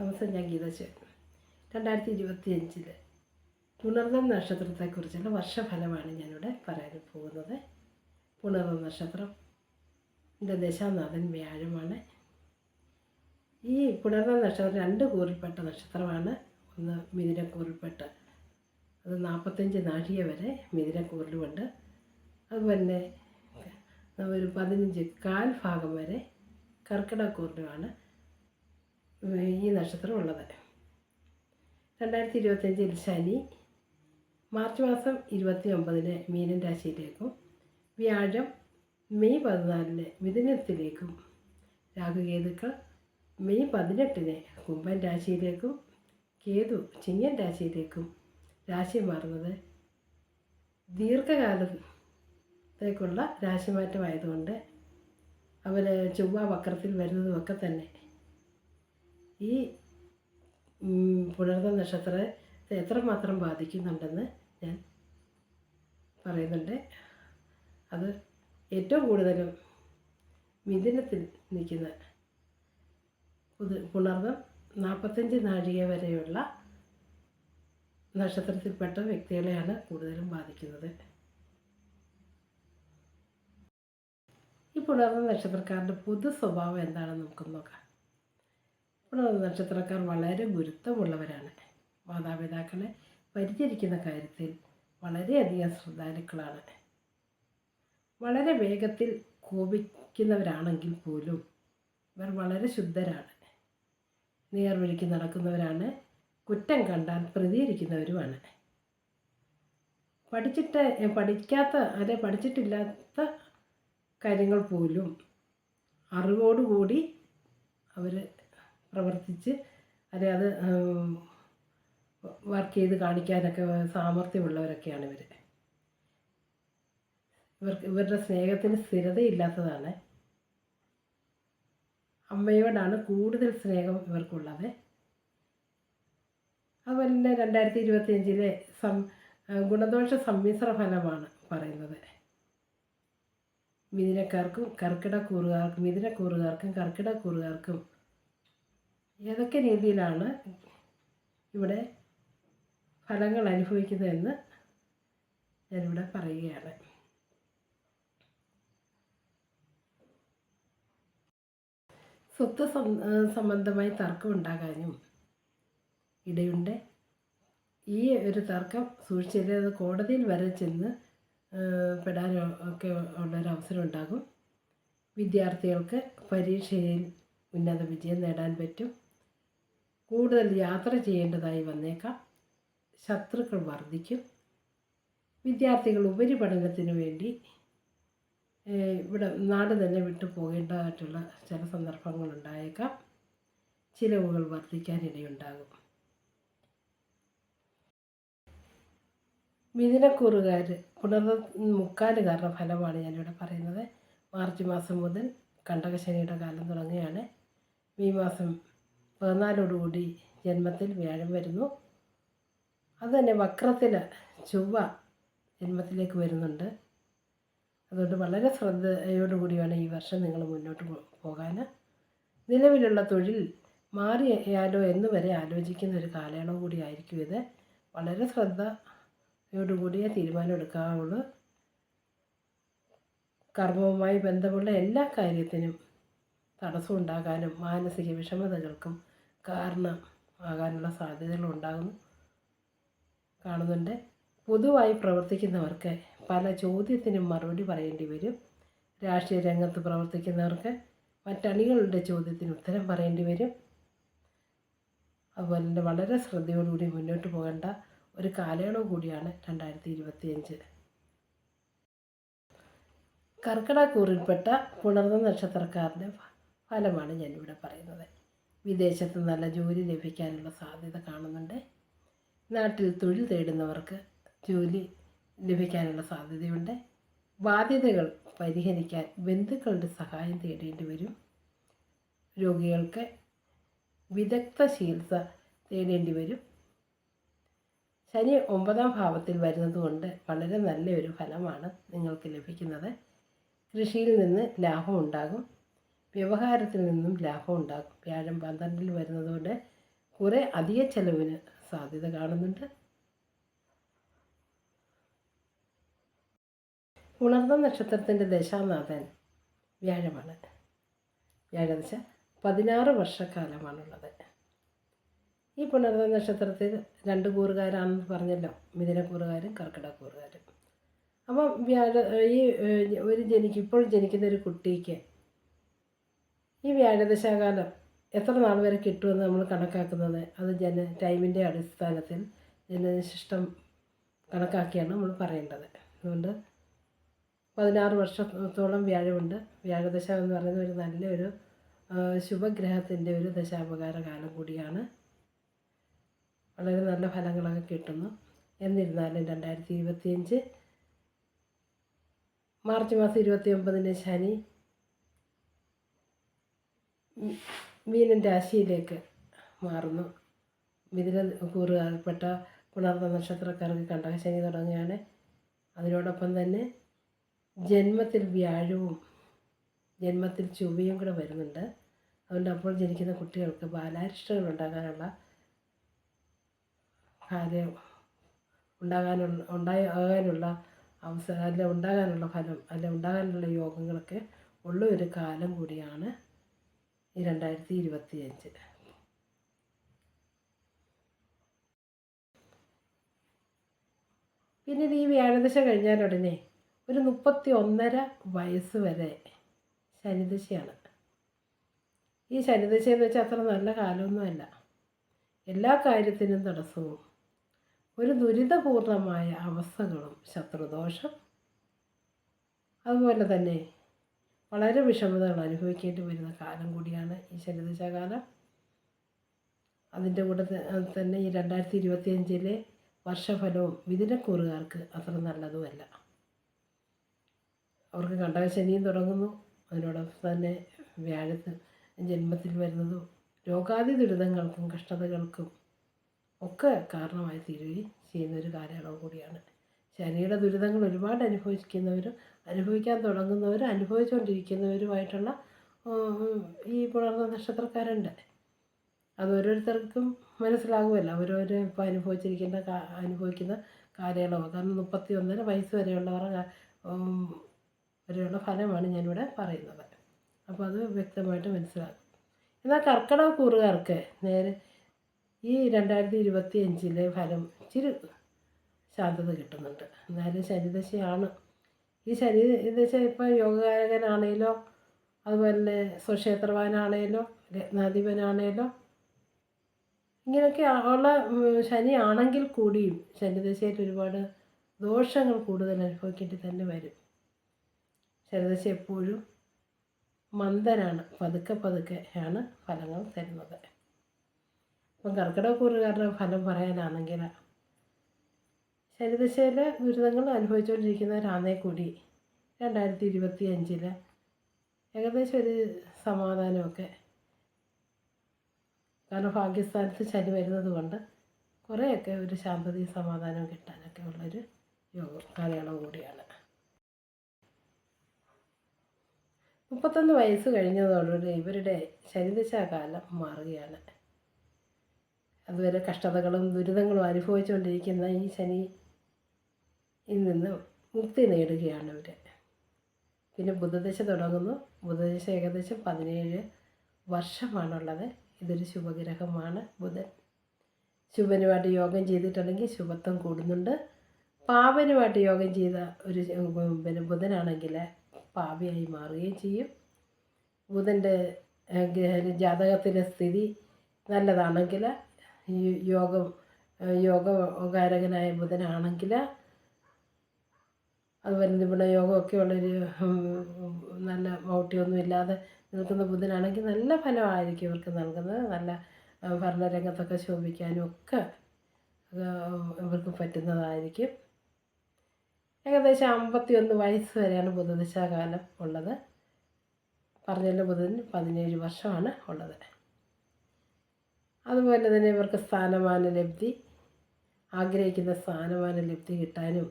നമസ്തേ ഞാൻ ഗീതച്ചൻ രണ്ടായിരത്തി ഇരുപത്തി അഞ്ചിൽ പുണർന്നം നക്ഷത്രത്തെക്കുറിച്ചുള്ള വർഷഫലമാണ് ഞാനിവിടെ പറയാൻ പോകുന്നത്. പുണർന്നം നക്ഷത്രം എന്റെ ദശാനാഥൻ വ്യാഴമാണ്. ഈ പുണർന്നം നക്ഷത്രം രണ്ട് കൂറിൽപ്പെട്ട നക്ഷത്രമാണ്. ഒന്ന് മിഥുനക്കൂറിൽപ്പെട്ട അത് നാൽപ്പത്തഞ്ച് നാഴിക വരെ മിഥുനക്കൂറിലുമുണ്ട്. അതുപോലെ തന്നെ ഒരു പതിനഞ്ച് കാൽ ഭാഗം വരെ കർക്കിടക്കൂറിലുമാണ് ഈ നക്ഷത്രം ഉള്ളത് രണ്ടായിരത്തി ഇരുപത്തഞ്ചിൽ ശനി മാർച്ച് മാസം ഇരുപത്തി ഒമ്പതിന് മീനൻ രാശിയിലേക്കും വ്യാഴം മെയ് പതിനാലിന് മിഥുനത്തിലേക്കും രാഹുകേതുക്കൾ മെയ് പതിനെട്ടിന് കുംഭൻ രാശിയിലേക്കും കേതു ചിങ്ങൻ രാശിയിലേക്കും രാശി മാറുന്നത് ദീർഘകാലത്തേക്കുള്ള രാശിമാറ്റമായതുകൊണ്ട് അവർ ചൊവ്വ വക്രത്തിൽ വരുന്നതുമൊക്കെ തന്നെ. ഈ പുണർന്ന നക്ഷത്രത്തെ എത്രമാത്രം ബാധിക്കുന്നുണ്ടെന്ന് ഞാൻ പറയുന്നുണ്ട്. അത് ഏറ്റവും കൂടുതലും മിഥുനത്തിൽ നിൽക്കുന്ന പുതു പുണർന്നം നാൽപ്പത്തഞ്ച് നാഴിക വരെയുള്ള നക്ഷത്രത്തിൽപ്പെട്ട വ്യക്തികളെയാണ് കൂടുതലും ബാധിക്കുന്നത്. ഈ പുണർന്ന നക്ഷത്രക്കാരുടെ പൊതു സ്വഭാവം എന്താണെന്ന് നമുക്ക് നോക്കാം. പുണർന്ന നക്ഷത്രക്കാർ വളരെ ഗുരുത്വമുള്ളവരാണ്. മാതാപിതാക്കളെ പരിചരിക്കുന്ന കാര്യത്തിൽ വളരെയധികം ശ്രദ്ധാലുക്കളാണ്. വളരെ വേഗത്തിൽ കോപിക്കുന്നവരാണെങ്കിൽ പോലും ഇവർ വളരെ ശുദ്ധരാണ്. നേർവഴിക്ക് നടക്കുന്നവരാണ് കുറ്റം കണ്ടാൽ പ്രതികരിക്കുന്നവരുമാണ്. പഠിച്ചിട്ട് പഠിക്കാത്ത അല്ലെ പഠിച്ചിട്ടില്ലാത്ത കാര്യങ്ങൾ പോലും അറിവോടുകൂടി അവർ പ്രവർത്തിച്ച് അല്ലെ അത് വർക്ക് ചെയ്ത് കാണിക്കാനൊക്കെ സാമർഥ്യമുള്ളവരൊക്കെയാണ് ഇവർ ഇവർക്ക് ഇവരുടെ സ്നേഹത്തിന് സ്ഥിരതയില്ലാത്തതാണ്. അമ്മയോടാണ് കൂടുതൽ സ്നേഹം ഇവർക്കുള്ളത്. അതുപോലെ തന്നെ രണ്ടായിരത്തി ഇരുപത്തി അഞ്ചിലെ സം ഗുണദോഷ സമ്മിശ്ര ഫലമാണ് പറയുന്നത്. മിഥുനക്കാർക്കും കർക്കിടക്കൂറുകാർക്കും മിഥുനക്കൂറുകാർക്കും കർക്കിടക്കൂറുകാർക്കും ഏതൊക്കെ രീതിയിലാണ് ഇവിടെ ഫലങ്ങൾ അനുഭവിക്കുന്നതെന്ന് ഞാനിവിടെ പറയുകയാണ്. സ്വത്ത് സംബന്ധമായി തർക്കം ഉണ്ടാകാനും ഇടയുണ്ട്. ഈ ഒരു തർക്കം സൂക്ഷിച്ചത് കോടതിയിൽ വരെ ചെന്ന് പെടാനും ഒക്കെ ഉള്ളൊരു അവസരം ഉണ്ടാകും. വിദ്യാർത്ഥികൾക്ക് പരീക്ഷയിൽ ഉന്നത വിജയം നേടാൻ പറ്റും. കൂടുതൽ യാത്ര ചെയ്യേണ്ടതായി വന്നേക്കാം. ശത്രുക്കൾ വർദ്ധിക്കും വിദ്യാർത്ഥികൾ ഉപരിപഠനത്തിന് വേണ്ടി ഇവിടെ നാട് തന്നെ വിട്ടു പോകേണ്ടതായിട്ടുള്ള ചില സന്ദർഭങ്ങൾ ഉണ്ടായേക്കാം. ചിലവുകൾ വർദ്ധിക്കാനിടയുണ്ടാകും മിഥുനക്കൂറുകാർ പുണർന്ന മുക്കാലുകാരുടെ ഫലമാണ് ഞാനിവിടെ പറയുന്നത്. മാർച്ച് മാസം മുതൽ കണ്ടകശനിയുടെ കാലം തുടങ്ങുകയാണ്. ഈ മാസം പതിനാലോടുകൂടി ജന്മത്തിൽ വ്യാഴം വരുന്നു. അതുതന്നെ വക്രത്തിൽ ചൊവ്വ ജന്മത്തിലേക്ക് വരുന്നുണ്ട്. അതുകൊണ്ട് വളരെ ശ്രദ്ധയോടുകൂടിയാണ് ഈ വർഷം നിങ്ങൾ മുന്നോട്ട് പോകാൻ നിലവിലുള്ള തൊഴിൽ മാറിയാലോ എന്ന് വരെ ആലോചിക്കുന്ന ഒരു കാലയളവ് കൂടി ആയിരിക്കും ഇത്. വളരെ ശ്രദ്ധയോടുകൂടിയ തീരുമാനം എടുക്കാവുള്ളൂ. കർമ്മവുമായി ബന്ധമുള്ള എല്ലാ കാര്യത്തിനും തടസ്സം ഉണ്ടാകാനും മാനസിക വിഷമതകൾക്കും കാരണം ആകാനുള്ള സാധ്യതകൾ ഉണ്ടാകുന്നു കാണുന്നുണ്ട്. പൊതുവായി പ്രവർത്തിക്കുന്നവർക്ക് പല ചോദ്യത്തിനും മറുപടി പറയേണ്ടി വരും. രാഷ്ട്രീയ രംഗത്ത് പ്രവർത്തിക്കുന്നവർക്ക് മറ്റണികളുടെ ചോദ്യത്തിന് ഉത്തരം പറയേണ്ടി വരും. അതുപോലെ തന്നെ വളരെ ശ്രദ്ധയോടുകൂടി മുന്നോട്ട് പോകേണ്ട ഒരു കാലയളവ് കൂടിയാണ് രണ്ടായിരത്തി ഇരുപത്തിയഞ്ച് കർക്കിടക്കൂറിൽപ്പെട്ട പുണർന്ന നക്ഷത്രക്കാരന്റെ ഫലമാണ് ഞാനിവിടെ പറയുന്നത്. വിദേശത്ത് നല്ല ജോലി ലഭിക്കാനുള്ള സാധ്യത കാണുന്നുണ്ട്. നാട്ടിൽ തൊഴിൽ തേടുന്നവർക്ക് ജോലി ലഭിക്കാനുള്ള സാധ്യതയുണ്ട്. ബാധ്യതകൾ പരിഹരിക്കാൻ ബന്ധുക്കളുടെ സഹായം തേടേണ്ടി വരും. രോഗികൾക്ക് വിദഗ്ധ ചികിത്സ തേടേണ്ടി വരും. ശനി ഒമ്പതാം ഭാവത്തിൽ വരുന്നതുകൊണ്ട് വളരെ നല്ലൊരു ഫലമാണ് നിങ്ങൾക്ക് ലഭിക്കുന്നത്. കൃഷിയിൽ നിന്ന് ലാഭം ഉണ്ടാകും. വ്യവഹാരത്തിൽ നിന്നും ലാഭം ഉണ്ടാക്കും. വ്യാഴം പന്ത്രണ്ടിൽ വരുന്നതുകൊണ്ട് കുറേ അധിക ചെലവിന് സാധ്യത കാണുന്നുണ്ട്. ഉണർന്ന നക്ഷത്രത്തിന്റെ ദശാനാഥൻ വ്യാഴമാണ്. വ്യാഴദശ പതിനാറ് വർഷക്കാലമാണുള്ളത്. ഈ പുണർന്ന നക്ഷത്രത്തിൽ രണ്ട് കൂറുകാരാണെന്ന് പറഞ്ഞല്ലോ. മിഥുനക്കൂറുകാരും കർക്കിടക്കൂറുകാരും അപ്പം വ്യാഴ ഈ ഒരു ജനിക്ക് ഇപ്പോൾ ജനിക്കുന്ന ഒരു കുട്ടിക്ക് ഈ വ്യാഴദശാകാലം എത്ര നാൾ വരെ കിട്ടുമെന്ന് നമ്മൾ കണക്കാക്കുന്നത്? അത് ജന ടൈമിന്റെ അടിസ്ഥാനത്തിൽ ജനശിഷ്ടം കണക്കാക്കിയാണ് നമ്മൾ പറയേണ്ടത്. അതുകൊണ്ട് പതിനാറ് വർഷത്തോളം വ്യാഴമുണ്ട്. വ്യാഴദശ എന്ന് പറയുന്നത് ഒരു നല്ലൊരു ശുഭഗ്രഹത്തിന്റെ ഒരു ദശാപകാര കാലം കൂടിയാണ്. വളരെ നല്ല ഫലങ്ങളൊക്കെ കിട്ടുന്നു. എന്നിരുന്നാലും രണ്ടായിരത്തി ഇരുപത്തിയഞ്ച് മാർച്ച് മാസം ഇരുപത്തി ഒമ്പതിന് ശനി ഉം, ആശയിലേക്ക് മാറുന്നു. മിഥുന കൂറുകാർപ്പെട്ട പുണർന്ന നക്ഷത്രക്കാർക്ക് കണ്ടകശനി തുടങ്ങുകയാണ്. അതിനോടൊപ്പം തന്നെ ജന്മത്തിൽ വ്യാഴവും ജന്മത്തിൽ ചൊവ്വയും കൂടെ വരുന്നുണ്ട്. അതുകൊണ്ട് അപ്പോൾ ജനിക്കുന്ന കുട്ടികൾക്ക് ബാലാരിഷ്ടകൾ ഉണ്ടാകാനുള്ള കാര്യം ഉണ്ടാകാനുള്ള ഉണ്ടാകാനുള്ള അവസരം അല്ല ഉണ്ടാകാനുള്ള ഫലം അല്ല ഉണ്ടാകാനുള്ള യോഗങ്ങളൊക്കെ ഉള്ള ഒരു കാലം കൂടിയാണ്. രണ്ടായിരത്തി അഞ്ച് പിന്നീട് ഈ വ്യാഴദശ കഴിഞ്ഞാൽ ഉടനെ ഒരു മുപ്പത്തി ഒന്നര വയസ്സ് വരെ ശനിദശയാണ്. ഈ ശനിദശ എന്ന് വെച്ചാൽ അത്ര നല്ല കാലമൊന്നുമല്ല എല്ലാ കാര്യത്തിനും തടസ്സവും ഒരു ദുരിതപൂർണമായ അവസ്ഥകളും ശത്രുദോഷം അതുപോലെ തന്നെ വളരെ വിഷമതകൾ അനുഭവിക്കേണ്ടി വരുന്ന കാലം കൂടിയാണ് ഈ ശനിദശാകാലം അതിന്റെ കൂടെ തന്നെ ഈ രണ്ടായിരത്തി ഇരുപത്തിയഞ്ചിലെ വർഷഫലവും മിഥുനക്കൂറുകാർക്ക് അത്ര നല്ലതുമല്ല. അവർക്ക് കണ്ടകശനിയും തുടങ്ങുന്നു. അതിനോടൊപ്പം തന്നെ വ്യാഴത്ത് ജന്മത്തിൽ വരുന്നതും രോഗാദി ദുരിതങ്ങൾക്കും കഷ്ടതകൾക്കും ഒക്കെ കാരണമായി തീരുകയും ചെയ്യുന്ന ഒരു കാലയളവ് കൂടിയാണ്. ശനിയുടെ ദുരിതങ്ങൾ ഒരുപാട് അനുഭവിക്കുന്നവരും അനുഭവിക്കാൻ തുടങ്ങുന്നവരും അനുഭവിച്ചുകൊണ്ടിരിക്കുന്നവരുമായിട്ടുള്ള ഈ പുണർന്ന നക്ഷത്രക്കാരുണ്ട്. അത് ഓരോരുത്തർക്കും മനസ്സിലാകുമല്ലോ. അവരവർ ഇപ്പോൾ അനുഭവിച്ചിരിക്കുന്ന അനുഭവിക്കുന്ന കാലയളവ്. കാരണം മുപ്പത്തി ഒന്നര വയസ്സ് വരെയുള്ളവരുടെ വരെയുള്ള ഫലമാണ് ഞാനിവിടെ പറയുന്നത്. അപ്പോൾ അത് വ്യക്തമായിട്ട് മനസ്സിലാകും. എന്നാൽ കർക്കിടക കൂറുകാർക്ക് നേരെ ഈ രണ്ടായിരത്തി ഇരുപത്തി അഞ്ചിലെ ഫലം ഇച്ചിരി ശാന്തത കിട്ടുന്നുണ്ട്. എന്നാലും ശനിദശയാണ്. ഈ ശരീരം എന്ന് വെച്ചാൽ ഇപ്പോൾ യോഗകാരകനാണേലോ അതുപോലെ തന്നെ സ്വക്ഷേത്രവാനാണേലോ രത്നാധിപനാണേലോ ഇങ്ങനെയൊക്കെ ഉള്ള ശനി ആണെങ്കിൽ കൂടിയും ശനിദശയിൽ ഒരുപാട് ദോഷങ്ങൾ കൂടുതൽ അനുഭവിക്കേണ്ടി തന്നെ വരും. ശനിദശ എപ്പോഴും മന്ദനാണ്. പതുക്കെ പതുക്കെയാണ് ഫലങ്ങൾ തരുന്നത്. ഇപ്പം കർക്കിടകക്കൂറുകാരുടെ ഫലം പറയാനാണെങ്കിൽ ശനിദശയിലെ ദുരിതങ്ങൾ അനുഭവിച്ചുകൊണ്ടിരിക്കുന്നവരാണേ കൂടി രണ്ടായിരത്തി ഇരുപത്തി അഞ്ചിൽ ഏകദേശം ഒരു സമാധാനമൊക്കെ കാരണം ഭാഗ്യസ്ഥാനത്ത് ശനി വരുന്നത് കൊണ്ട് കുറേയൊക്കെ ഒരു ശാന്തതയും സമാധാനവും കിട്ടാനൊക്കെ ഉള്ളൊരു യോഗം കാലയളവ് കൂടിയാണ്. മുപ്പത്തൊന്ന് വയസ്സ് കഴിഞ്ഞതോടുകൂടി ഇവരുടെ ശനിദശാകാലം മാറുകയാണ്. അതുവരെ കഷ്ടതകളും ദുരിതങ്ങളും അനുഭവിച്ചുകൊണ്ടിരിക്കുന്ന ഈ ശനിയിൽ നിന്ന് മുക്തി നേടുകയാണ് ഇവർ പിന്നെ ബുധദശ തുടങ്ങുന്നു. ബുധദശ ഏകദേശം പതിനേഴ് വർഷമാണുള്ളത്. ഇതൊരു ശുഭഗ്രഹമാണ് ബുധൻ. ശുഭനുമായിട്ട് യോഗം ചെയ്തിട്ടുണ്ടെങ്കിൽ ശുഭത്വം കൂടുന്നുണ്ട്. പാപനുമായിട്ട് യോഗം ചെയ്ത ഒരു പിന്നെ ബുധനാണെങ്കിൽ പാപിയായി മാറുകയും ചെയ്യും. ബുധന്റെ ജാതകത്തിന്റെ സ്ഥിതി നല്ലതാണെങ്കിൽ യോഗം യോഗകാരകനായ ബുധനാണെങ്കിൽ അതുപോലെ നിപുണ യോഗമൊക്കെ ഉള്ളൊരു നല്ല മൗട്ടിയൊന്നും ഇല്ലാതെ നിൽക്കുന്ന ബുധനാണെങ്കിൽ നല്ല ഫലമായിരിക്കും ഇവർക്ക് നൽകുന്നത്. നല്ല ഭരണരംഗത്തൊക്കെ ശോഭിക്കാനും ഒക്കെ ഇവർക്ക് പറ്റുന്നതായിരിക്കും. ഏകദേശം അമ്പത്തി ഒന്ന് വയസ്സ് വരെയാണ് ബുധദശാകാലം ഉള്ളത്. പറഞ്ഞല്ലോ ബുധൻ പതിനേഴ് വർഷമാണ് ഉള്ളത്. അതുപോലെ തന്നെ ഇവർക്ക് സ്ഥാനമാന ലബ്ധി ആഗ്രഹിക്കുന്ന സ്ഥാനമാന ലബ്ധി കിട്ടാനും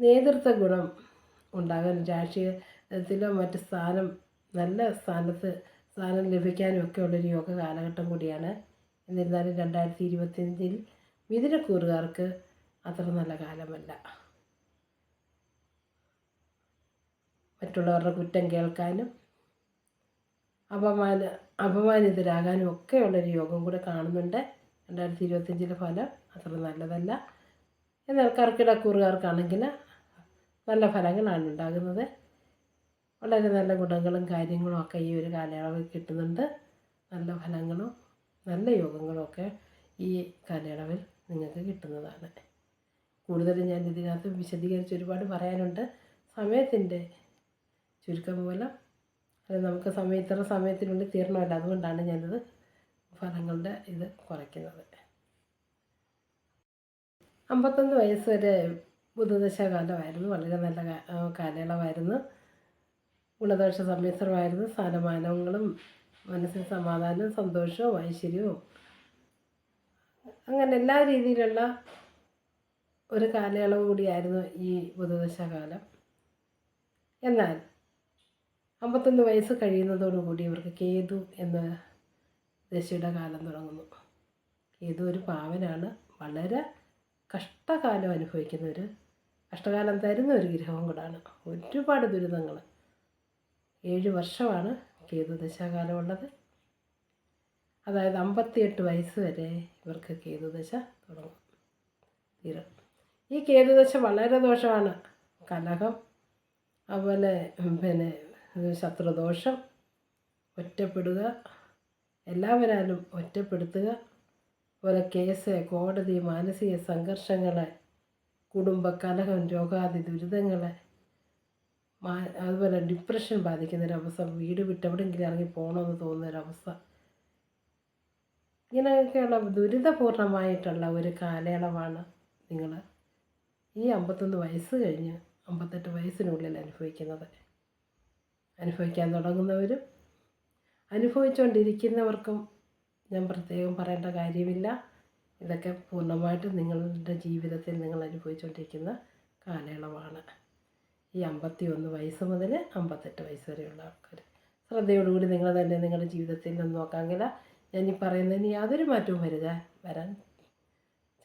നേതൃത്വ ഗുണം ഉണ്ടാകാൻ രാഷ്ട്രീയത്തിലോ മറ്റ് സ്ഥാനം നല്ല സ്ഥാനത്ത് സ്ഥാനം ലഭിക്കാനും ഒക്കെ ഉള്ളൊരു യോഗ കാലഘട്ടം കൂടിയാണ്. എന്നിരുന്നാലും രണ്ടായിരത്തി ഇരുപത്തിയഞ്ചിൽ മിഥുനക്കൂറുകാർക്ക് അത്ര നല്ല കാലമല്ല. മറ്റുള്ളവരുടെ കുറ്റം കേൾക്കാനും അപമാന അപമാനിതരാകാനും ഒക്കെയുള്ളൊരു യോഗം കൂടെ കാണുന്നുണ്ട്. രണ്ടായിരത്തി ഇരുപത്തിയഞ്ചിലെ ഫലം അത്ര നല്ലതല്ല. എന്നാൽ കർക്കിടക്കൂറുകാർക്കാണെങ്കിൽ നല്ല ഫലങ്ങളാണ് ഉണ്ടാകുന്നത്. വളരെ നല്ല ഗുണങ്ങളും കാര്യങ്ങളും ഒക്കെ ഈ ഒരു കാലയളവിൽ കിട്ടുന്നുണ്ട്. നല്ല ഫലങ്ങളും നല്ല യോഗങ്ങളും ഒക്കെ ഈ കാലയളവിൽ നിങ്ങൾക്ക് കിട്ടുന്നതാണ്. കൂടുതലും ഞാൻ ഇതിനകത്ത് വിശദീകരിച്ച് ഒരുപാട് പറയാനുണ്ട്. സമയത്തിന്റെ ചുരുക്കം മൂലം അത് നമുക്ക് സമയം ഇത്ര സമയത്തിനുള്ളിൽ തീരണമല്ല അതുകൊണ്ടാണ് ഞാനത് ഫലങ്ങളുടെ ഇത് കുറയ്ക്കുന്നത്. അമ്പത്തൊന്ന് വയസ്സ് വരെ ബുധദശ കാലമായിരുന്നു വളരെ നല്ല കാലയളവായിരുന്നു. ഗുണദോഷ സമ്മിശ്രമായിരുന്നു. സ്ഥാനമാനങ്ങളും മനസ്സിന് സമാധാനവും സന്തോഷവും ഐശ്വര്യവും. അങ്ങനെ എല്ലാ രീതിയിലുള്ള ഒരു കാലയളവ് കൂടിയായിരുന്നു ഈ ബുധദശ കാലം എന്നാൽ അമ്പത്തൊന്ന് വയസ്സ് കഴിയുന്നതോടുകൂടി ഇവർക്ക് കേതു എന്ന ദശയുടെ കാലം തുടങ്ങുന്നു. കേതു ഒരു പാവനാണ്. വളരെ കഷ്ടകാലം അനുഭവിക്കുന്ന ഒരു കഷ്ടകാലം തരുന്ന ഒരു ഗ്രഹവും കൂടാണ്. ഒരുപാട് ദുരിതങ്ങൾ ഏഴ് വർഷമാണ് കേതു ദശാകാലമുള്ളത് അതായത് അമ്പത്തിയെട്ട് വയസ്സ് വരെ ഇവർക്ക് കേതുദശ തുടങ്ങും. തീരും. ഈ കേതുദശ വളരെ ദോഷമാണ്. കലഹം അതുപോലെ പിന്നെ ശത്രുദോഷം ഒറ്റപ്പെടുക എല്ലാവരാലും ഒറ്റപ്പെടുത്തുക അതുപോലെ കേസ് കോടതി മാനസിക സംഘർഷങ്ങൾ കുടുംബ രോഗാതി മാ അതുപോലെ ഡിപ്രഷൻ ബാധിക്കുന്നൊരവസ്ഥ വീട് വിട്ട് എവിടെയെങ്കിലും ഇറങ്ങി പോകണമെന്ന് തോന്നുന്നൊരവസ്ഥ. ഇങ്ങനെയൊക്കെയുള്ള ദുരിതപൂർണമായിട്ടുള്ള ഒരു കാലയളവാണ് നിങ്ങൾ ഈ അമ്പത്തൊന്ന് വയസ്സ് കഴിഞ്ഞ് അമ്പത്തെട്ട് വയസ്സിനുള്ളിൽ അനുഭവിക്കുന്നത്. അനുഭവിക്കാൻ തുടങ്ങുന്നവരും അനുഭവിച്ചുകൊണ്ടിരിക്കുന്നവർക്കും ഞാൻ പ്രത്യേകം പറയേണ്ട കാര്യമില്ല. ഇതൊക്കെ പൂർണമായിട്ടും നിങ്ങളുടെ ജീവിതത്തിൽ നിങ്ങൾ അനുഭവിച്ചുകൊണ്ടിരിക്കുന്ന കാലയളവാണ്. ഈ അമ്പത്തി ഒന്ന് വയസ്സ് മുതൽ അമ്പത്തെട്ട് വയസ്സ് വരെയുള്ള ആൾക്കാർ ശ്രദ്ധയോടുകൂടി നിങ്ങൾ തന്നെ നിങ്ങളുടെ ജീവിതത്തിൽ നിന്ന് നോക്കാമെങ്കിൽ ഞാൻ ഈ പറയുന്നതിന് യാതൊരു മാറ്റവും വരിക വരാൻ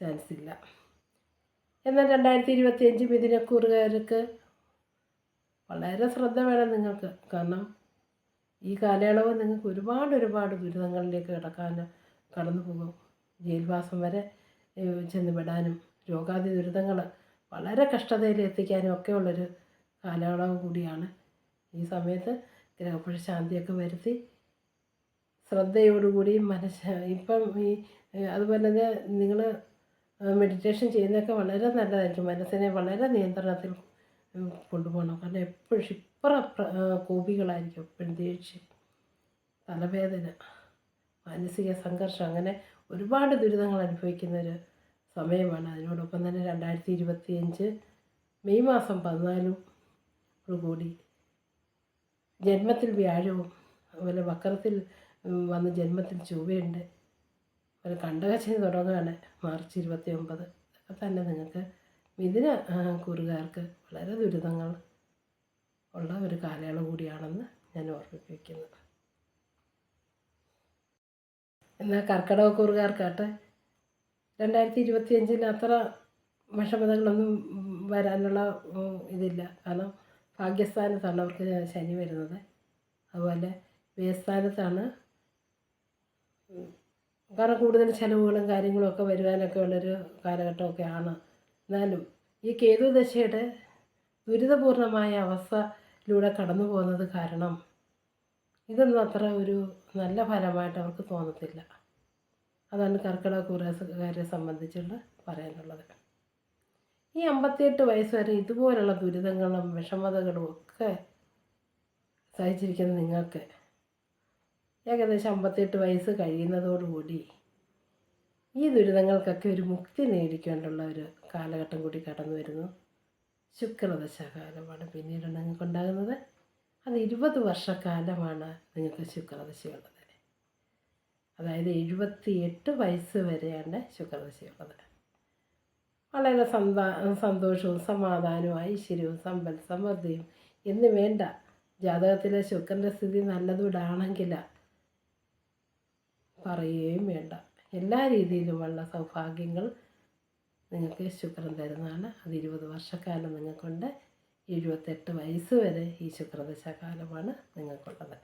ചാൻസ് ഇല്ല എന്നാൽ രണ്ടായിരത്തി ഇരുപത്തി അഞ്ച് മിഥുനക്കൂറുകാർക്ക് വളരെ ശ്രദ്ധ വേണം നിങ്ങൾക്ക്. കാരണം ഈ കാലയളവ് നിങ്ങൾക്ക് ഒരുപാട് ഒരുപാട് ദുരിതങ്ങളിലേക്ക് കിടക്കാൻ കടന്നു പോകും ജയിൽവാസം വരെ ചെന്ന് വിടാനും രോഗാദി ദുരിതങ്ങൾ വളരെ കഷ്ടതയിൽ എത്തിക്കാനും ഒക്കെ ഉള്ളൊരു കാലയളവ് കൂടിയാണ്. ഈ സമയത്ത് ഗ്രഹപ്പുഴ ശാന്തിയൊക്കെ വരുത്തി ശ്രദ്ധയോടുകൂടി മനസ്സ് ഇപ്പം ഈ അതുപോലെ തന്നെ നിങ്ങൾ മെഡിറ്റേഷൻ ചെയ്യുന്നതൊക്കെ വളരെ നല്ലതായിരിക്കും. മനസ്സിനെ വളരെ നിയന്ത്രണത്തിൽ കൊണ്ടുപോകണം. കാരണം എപ്പോഴും ഇപ്പറ കോപികളായിരിക്കും. എപ്പോഴും ദേഷ്യം തലവേദന മാനസിക സംഘർഷം അങ്ങനെ ഒരുപാട് ദുരിതങ്ങൾ അനുഭവിക്കുന്ന ഒരു സമയമാണ്. അതിനോടൊപ്പം തന്നെ രണ്ടായിരത്തി ഇരുപത്തി അഞ്ച് മെയ് മാസം പതിനാലും കൂടി ജന്മത്തിൽ വ്യാഴവും അതുപോലെ വക്രത്തിൽ വന്ന ജന്മത്തിൽ ചൊവ്വയുണ്ട്. ഒരു കണ്ടകശനി തുടങ്ങുകയാണ് മാർച്ച് ഇരുപത്തി ഒമ്പത് ഇതൊക്കെ തന്നെ നിങ്ങൾക്ക് മിഥുന കുറുകാർക്ക് വളരെ ദുരിതങ്ങൾ ഉള്ള ഒരു കാലയളവ് കൂടിയാണെന്ന് ഞാൻ ഓർമ്മിപ്പിക്കുന്നു. എന്നാൽ കർക്കിടകക്കൂറുകാർക്കാട്ടെ രണ്ടായിരത്തി ഇരുപത്തി അഞ്ചിൽ അത്ര വിഷമതകളൊന്നും വരാനുള്ള ഇതില്ല. കാരണം ഭാഗ്യസ്ഥാനത്താണ് അവർക്ക് ശനി വരുന്നത്. അതുപോലെ വ്യയസ്ഥാനത്താണ് കാരണം കൂടുതൽ ചിലവുകളും കാര്യങ്ങളും ഒക്കെ വരുവാനൊക്കെ ഉള്ളൊരു കാലഘട്ടമൊക്കെ ആണ് എന്നാലും ഈ കേതു ദശയുടെ ദുരിതപൂർണമായ അവസ്ഥയിലൂടെ കടന്നു പോകുന്നത് കാരണം ഇതൊന്നും അത്ര ഒരു നല്ല ഫലമായിട്ട് അവർക്ക് തോന്നത്തില്ല. അതാണ് കർക്കിടക കൂറുകാരെ സംബന്ധിച്ചുള്ള പറയാനുള്ളത്. ഈ അമ്പത്തിയെട്ട് വയസ്സ് വരെ ഇതുപോലുള്ള ദുരിതങ്ങളും വിഷമതകളും ഒക്കെ സഹിച്ചിരിക്കുന്ന നിങ്ങൾക്ക് ഏകദേശം അമ്പത്തിയെട്ട് വയസ്സ് കഴിയുന്നതോടുകൂടി ഈ ദുരിതങ്ങൾക്കൊക്കെ ഒരു മുക്തി നേടിക്കൊണ്ടുള്ള ഒരു കാലഘട്ടം കൂടി കടന്നു വരുന്നു. ശുക്രദശാകാലമാണ് പിന്നീട് നിങ്ങൾക്കുണ്ടാകുന്നത് അത് ഇരുപത് വർഷക്കാലമാണ് നിങ്ങൾക്ക് ശുക്രദശയുള്ളത് അതായത് എഴുപത്തി എട്ട് വയസ്സ് വരെയാണ് ശുക്രദശയുള്ളത് വളരെ സന്താ സന്തോഷവും സമാധാനവും ഐശ്വര്യവും സമ്പൽ സമൃദ്ധിയും എന്ന് വേണ്ട. ജാതകത്തിലെ ശുക്രന്റെ സ്ഥിതി നല്ലതൂടാണെങ്കിൽ പറയുകയും വേണ്ട. എല്ലാ രീതിയിലുമുള്ള സൗഭാഗ്യങ്ങൾ നിങ്ങൾക്ക് ശുക്രൻ തരുന്നതാണ്. അത് ഇരുപത് വർഷക്കാലം നിങ്ങൾക്കുണ്ട്. എഴുപത്തെട്ട് വയസ്സ് വരെ ഈ ശുക്രദശാകാലമാണ് നിങ്ങൾക്കുള്ളത്.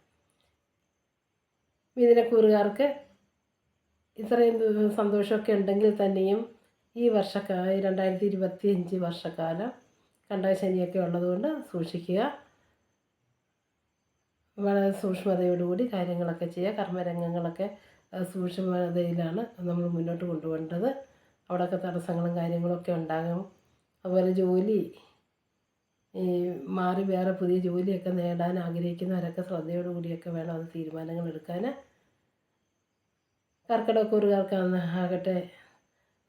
മിഥുനക്കൂറുകാർക്ക് ഇത്രയും സന്തോഷമൊക്കെ ഉണ്ടെങ്കിൽ തന്നെയും ഈ വർഷക്കാല രണ്ടായിരത്തി ഇരുപത്തി അഞ്ച് വർഷക്കാലം കണ്ട ശനിയൊക്കെ ഉള്ളതുകൊണ്ട് സൂക്ഷിക്കുക. വളരെ സൂക്ഷ്മതയോടുകൂടി കാര്യങ്ങളൊക്കെ ചെയ്യുക. കർമ്മരംഗങ്ങളൊക്കെ സൂക്ഷ്മതയിലാണ് നമ്മൾ മുന്നോട്ട് കൊണ്ടുപോകേണ്ടത്. അവിടെയൊക്കെ തടസ്സങ്ങളും കാര്യങ്ങളൊക്കെ ഉണ്ടാകും. അതുപോലെ ജോലി മാറി വേറെ പുതിയ ജോലിയൊക്കെ നേടാൻ ആഗ്രഹിക്കുന്നവരൊക്കെ ശ്രദ്ധയോടുകൂടിയൊക്കെ വേണം അത് തീരുമാനങ്ങൾ എടുക്കാൻ. കർക്കിടക്കൂറുകാർക്കാണ് ആകട്ടെ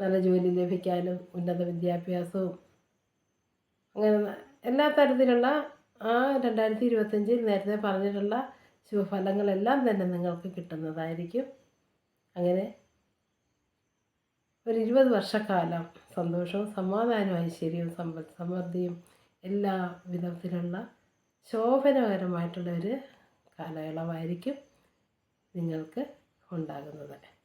നല്ല ജോലി ലഭിക്കാനും ഉന്നത വിദ്യാഭ്യാസവും അങ്ങനെ എല്ലാ തരത്തിലുള്ള ആ രണ്ടായിരത്തി ഇരുപത്തഞ്ചിൽ നേരത്തെ പറഞ്ഞിട്ടുള്ള ശുഭഫലങ്ങളെല്ലാം തന്നെ നിങ്ങൾക്ക് കിട്ടുന്നതായിരിക്കും. അങ്ങനെ ഒരു ഇരുപത് വർഷക്കാലം സന്തോഷവും സമാധാനവും ഐശ്വര്യവും സമ്പൽ സമൃദ്ധിയും എല്ലാ വിധത്തിലുള്ള ശോഭനകരമായിട്ടുള്ള ഒരു കാലയളവായിരിക്കും നിങ്ങൾക്ക് ഉണ്ടാകുന്നത്.